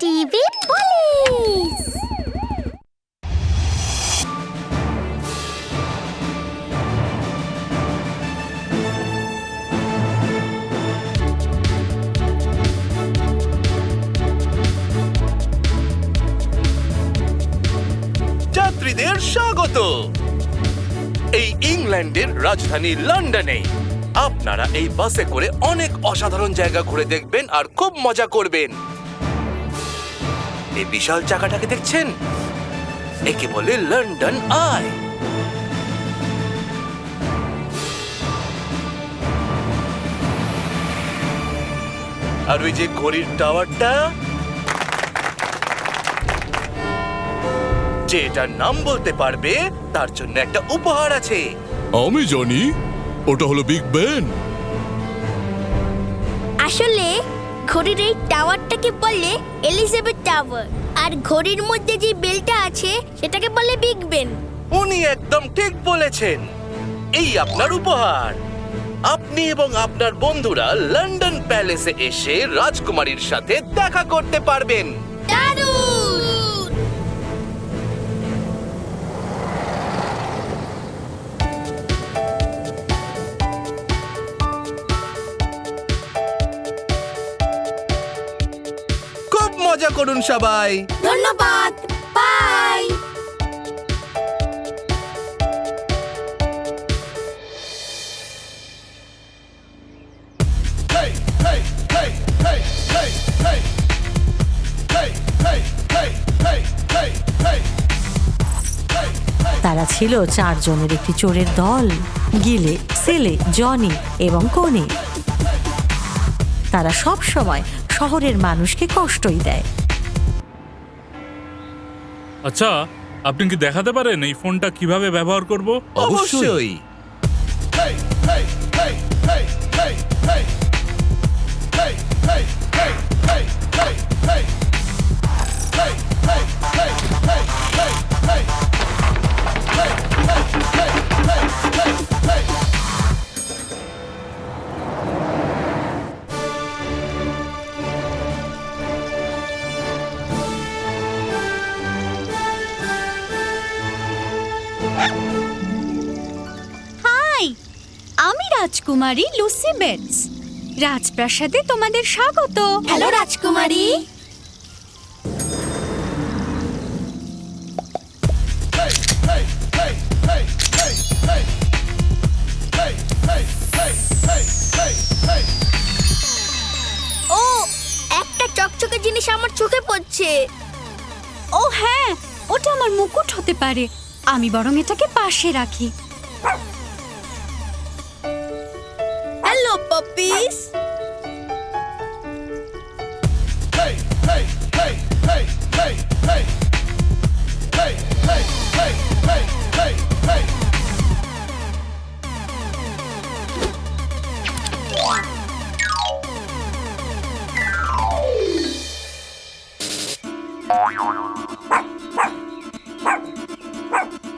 TV police যাত্রীদের স্বাগত। এই ইংল্যান্ডের রাজধানী লন্ডনে। আপনারা এই বাসে করে অনেক অসাধারণ জায়গা ঘুরে দেখবেন আর খুব মজা করবেন। এই বিশাল চাকাটাকে দেখছেন? একে বলে লন্ডন আয় আর ওই যে ঘড়ির টাওয়ারটা? যে এটার নাম বলতে পারবে তার জন্য একটা উপহার আছে। আমি জানি? ওটা হলো বিগ বেন আসলে ঘড়ির এই টাওয়ারটাকে বলে এলিজাবেথ টাওয়ার। আর ঘড়ির মধ্যে যে বেলটা আছে, সেটাকে বলে বিগ বেন। উনি একদম ঠিক বলেছেন। এই আপনার উপহার। আপনি এবং আপনার বন্ধুরা লন্ডন প্যালেসে এসে রাজকুমারীর সাথে দেখা করতে পারবেন। করুন সবাই। ধন্যবাদ। বাই। তারা ছিল চারজনের একটি চোরের দল গিলে সেলে জনি এবং কনে। তারা সব সময় শহরের মানুষকে কষ্টই দেয়। আচ্ছা আপনি কি দেখাতে পারেন এই ফোনটা কীভাবে ব্যবহার করব? অবশ্যই। হাই রাজকুমারী লুসি বেটস। রাজপ্রাসাদে তোমাদের স্বাগত। হ্যালো রাজকুমারী। ও একটা চকচকে জিনিস আমার চোখে পড়ছে। ও হ্যাঁ ওটা আমার মুকুট হতে পারে। আমি বরং এটাকে পাশে রাখি। হ্যালো পপিস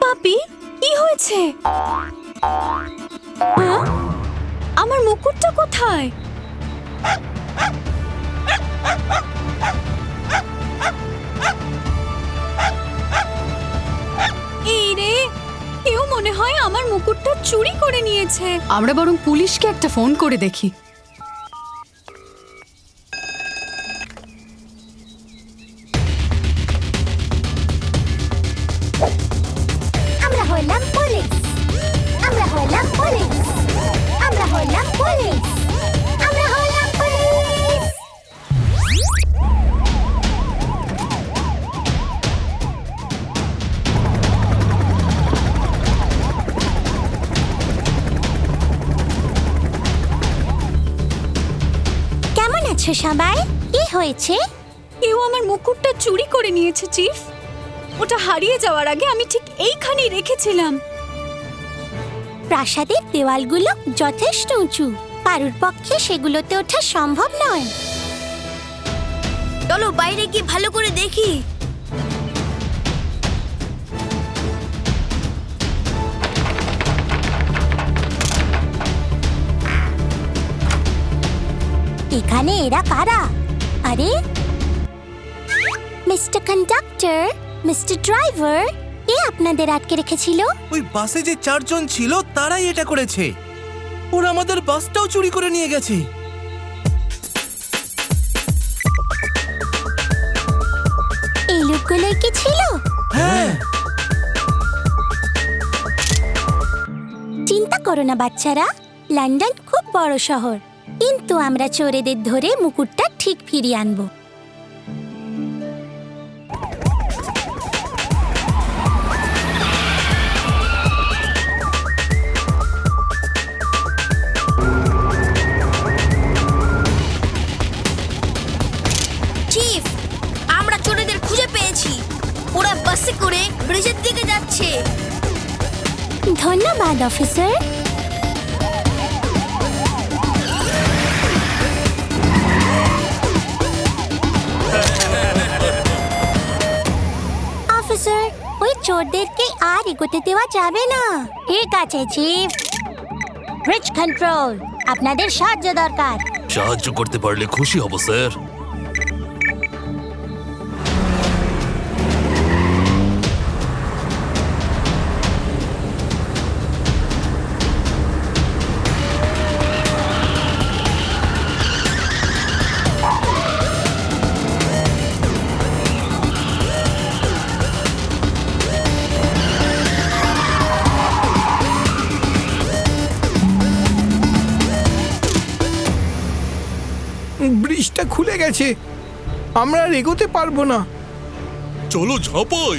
পাপি কি হয়েছে কোথায় এই কেউ মনে হয় আমার মুকুটটা চুরি করে নিয়েছে। আমরা বরং পুলিশকে একটা ফোন করে দেখি। আছো সবাই? কি হয়েছে? কেউ আমার মুকুটটা চুরি করে নিয়েছে চিফ। ওটা হারিয়ে যাওয়ার আগে আমি ঠিক এইখানেই রেখেছিলাম। প্রাসাদের দেওয়ালগুলো যথেষ্ট উঁচু। কারুর পক্ষে সেগুলোতে ওঠা সম্ভব নয়। চলো বাইরে গিয়ে ভালো করে দেখি। এখানে এরা কারা? আরে? মিস্টার কন্ডাক্টর মিস্টার ড্রাইভার কে আপনাদের আটকে রেখেছিল? ওই বাসে যে চারজন ছিল তারাই এটা করেছে। ওরা আমাদের বাসটাও চুরি করে নিয়ে গেছে। এই লোকগুলোই কি ছিল? হ্যাঁ। চিন্তা করো না বাচ্চারা লন্ডন খুব বড় শহর। কিন্তু আমরা চোরেদের ধরে মুকুটটা ঠিক ফিরিয়ে আনব। চিফ আমরা চোরেদের খুঁজে পেয়েছি। ওরা বাসে করে ব্রিজের দিকে যাচ্ছে। ধন্যবাদ অফিসার। অফিসার ওই চোরদেরকে আর এগোতে দেওয়া যাবে না। ঠিক আছে, চিফ। ব্রিজ কন্ট্রোল আপনাদের সাহায্য দরকার। সাহায্য করতে পারলে খুশি হব, স্যার। ব্রিজটা খুলে গেছে। আমরা আর এগোতে পারব না। চলো ঝাপাই।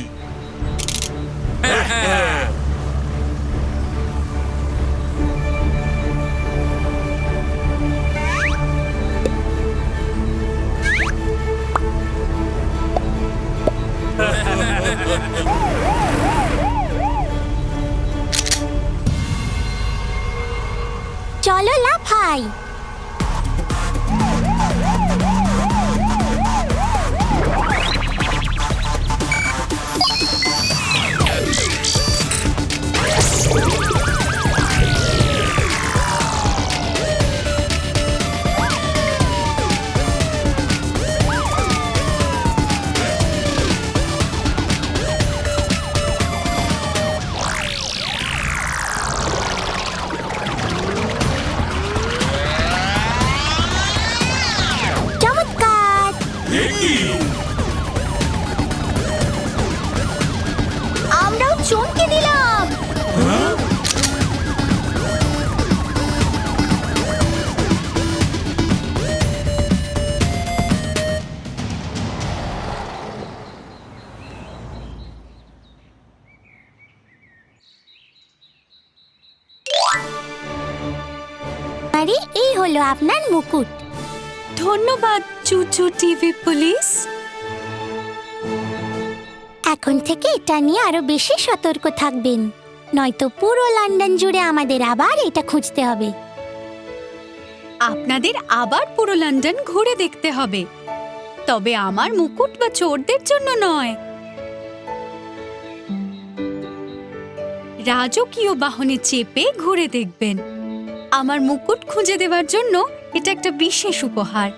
আরে এই হলো আপনার মুকুট। ধন্যবাদ চুচু টিভি পুলিশ। এখন থেকে এটা নিয়ে আরও বেশি সতর্ক থাকবেন। নয়তো পুরো লন্ডন জুড়ে আমাদের আবার এটা খুঁজতে হবে। আপনাদের আবার পুরো লন্ডন ঘুরে দেখতে হবে। তবে আমার মুকুট বা চোরদের জন্য নয়। রাজকীয় বাহনে চেপে ঘুরে দেখবেন। আমার মুকুট খুঁজে দেওয়ার জন্য এটা একটা বিশেষ উপহার।